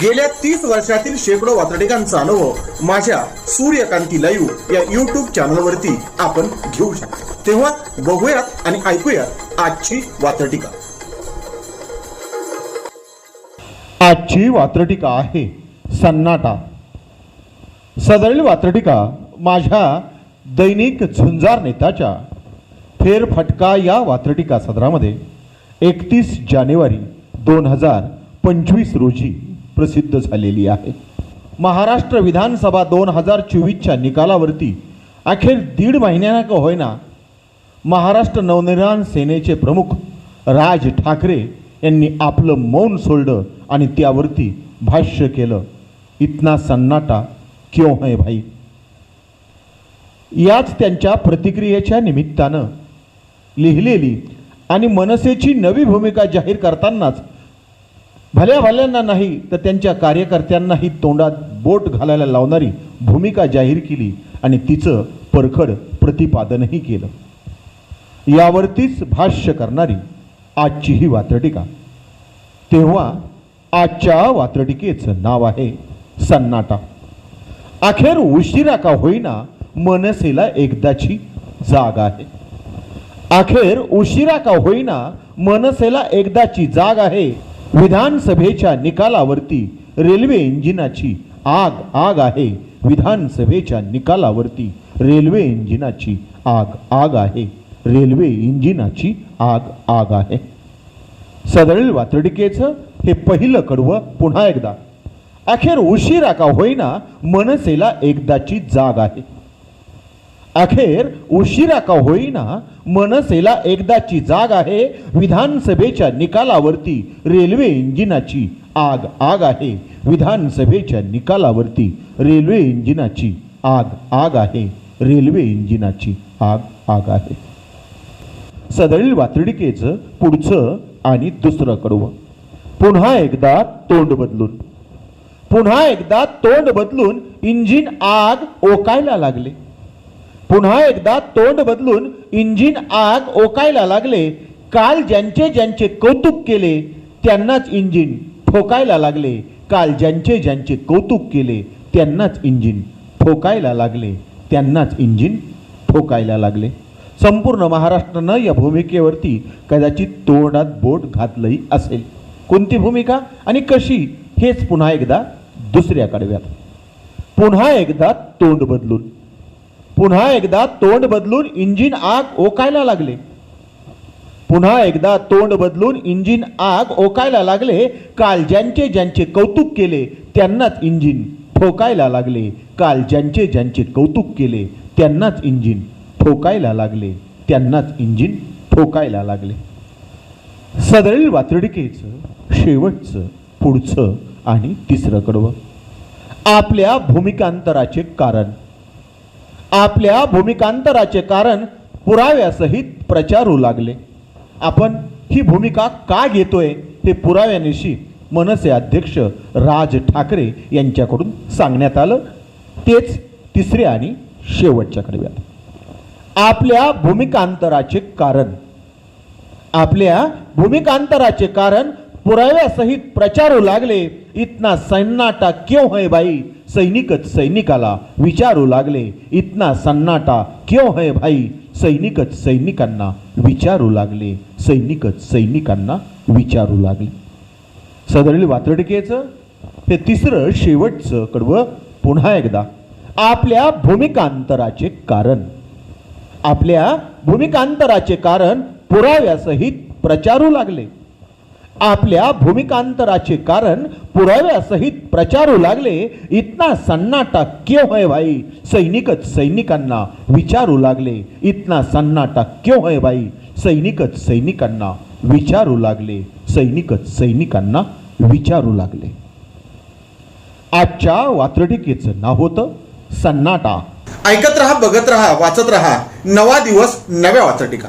गेल्या तीस वर्षातील शेकडो वातडिकांचा अनुभव माझ्या सूर्यकांती लाईव्ह या युट्यूब चॅनलवरती आपण घेऊ शकतो. तेव्हा बघूयात आणि ऐकूयात आजची वातडिका आजची वात्रटिका आहे सन्नाटा. सदरील वात्रटिका माझ्या दैनिक झुंजार नेताच्या फेरफटका या वात्रटिका सदरामध्ये एकतीस जानेवारी दोन हजार पंचवीस रोजी प्रसिद्ध झालेली आहे. महाराष्ट्र विधानसभा दोन हजार चोवीसच्या निकालावरती अखेर दीड महिन्यानं का होईना महाराष्ट्र नवनिर्माण सेनेचे प्रमुख राज ठाकरे यांनी आपलं मौन सोडलं आणि त्यावरती भाष्य केलं. इतना सन्नाटा क्यों है भाई? याच त्यांच्या प्रतिक्रियेच्या निमित्तानं लिहिलेली आणि मनसेची नवी भूमिका जाहीर करतानाच भल्या भल्यांना नाही तर त्यांच्या कार्यकर्त्यांनाही तोंडात बोट घालायला लावणारी भूमिका जाहीर केली आणि तिचं परखड प्रतिपादनही केलं. यावरतीच भाष्य करणारी आजची ही वात्रटिका. तेव्हा आजच्या वात्रटिकेचं नाव आहे सन्नाटा. अखेर उशिरा का होईना मनसेला एकदाची जाग आहे. अखेर उशिरा का होईना मनसेला एकदाची जाग आहे. विधानसभेच्या निकालावरती रेल्वे इंजिनाची आग आग आहे. विधानसभेच्या निकालावरती रेल्वे इंजिनाची आग आग आहे. रेल्वे इंजिनाची आग आग आहे. सदरील वातडिकेचं हे पहिलं कडवं पुन्हा एकदा. अखेर उशिरा का होईना मनसेला एकदाची जाग आहे. अखेर उशिरा का होईना मनसेला एकदाची जाग आहे. विधानसभेच्या निकालावरती रेल्वे इंजिनाची आग आग आहे. विधानसभेच्या निकालावरती रेल्वे इंजिनाची आग आग आहे. रेल्वे इंजिनाची आग आग आहे. सदळील वातडिकेचं पुढचं आणि दुसरं कडवं. पुन्हा एकदा तोंड बदलून. पुन्हा एकदा तोंड बदलून इंजिन आग ओकायला लागले. पुन्हा एकदा तोंड बदलून इंजिन आग ओकायला लागले. काल ज्यांचे ज्यांचे कौतुक केले त्यांनाच इंजिन ठोकायला लागले. काल ज्यांचे ज्यांचे कौतुक केले त्यांनाच इंजिन ठोकायला लागले. त्यांनाच इंजिन ठोकायला लागले. संपूर्ण महाराष्ट्रानं या भूमिकेवरती कदाचित तोंडात बोट घातलंही असेल. कोणती भूमिका आणि कशी हेच पुन्हा एकदा दुसऱ्या कडव्यात. पुन्हा एकदा तोंड बदलून. पुन्हा एकदा तोंड बदलून इंजिन आग ओकायला लागले. पुन्हा एकदा तोंड बदलून इंजिन आग ओकायला लागले. काल ज्यांचे ज्यांचे कौतुक केले त्यांनाच इंजिन ठोकायला लागले. काल ज्यांचे ज्यांचे कौतुक केले त्यांनाच इंजिन ठोकायला लागले. त्यांनाच इंजिन ठोकायला लागले. सदरील वातडिकेचं शेवटचं पुढचं आणि तिसरं कडवं. आपल्या भूमिकांतराचे कारण. आपल्या भूमिकांतराचे कारण पुराव्यासहित प्रचारू लागले. आपण ही भूमिका का घेतोय हे पुराव्यानिशी मनसे अध्यक्ष राज ठाकरे यांच्याकडून सांगण्यात आलं. तेच तिसरे आणि शेवटच्या कडव्यात. आपल्या भूमिकांतराचे कारण आपल्या भूमिकांतराचे कारण पुराव्यासहित प्रचारू लागले. इतना सन्नाटा क्यों है बाई सैनिकच सैनिकाला विचारू लागले इतना सन्नाटा क्यों है भाई? सैनिकच सैनिकांना विचारू लागले सैनिकच सैनिकांना विचारू लागले. सदरील वातडिकेचं हे तिसरं शेवटचं कडवं पुन्हा एकदा. आपल्या भूमिकांतराचे कारण. आपल्या भूमिकांतराचे कारण पुराव्यासहित प्रचारू लागले. आपल्या भूमिकांतराचे कारण पुराव्यासहित प्रचारू लागले इतना सन्नाटा क्यों है भाई? सैनिकच सैनिकांना विचारू लागले इतना सन्नाटा क्यों है भाई? सैनिकच सैनिकांना विचारू लागले सैनिकच सैनिकांना विचारू लागले. आजच्या वात्रटिकेचं नाव होतं सन्नाटा. ऐकत रहा बघत रहा वाचत रहा. नवा दिवस नव्या वाचटिका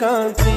ಕಾಂತಿ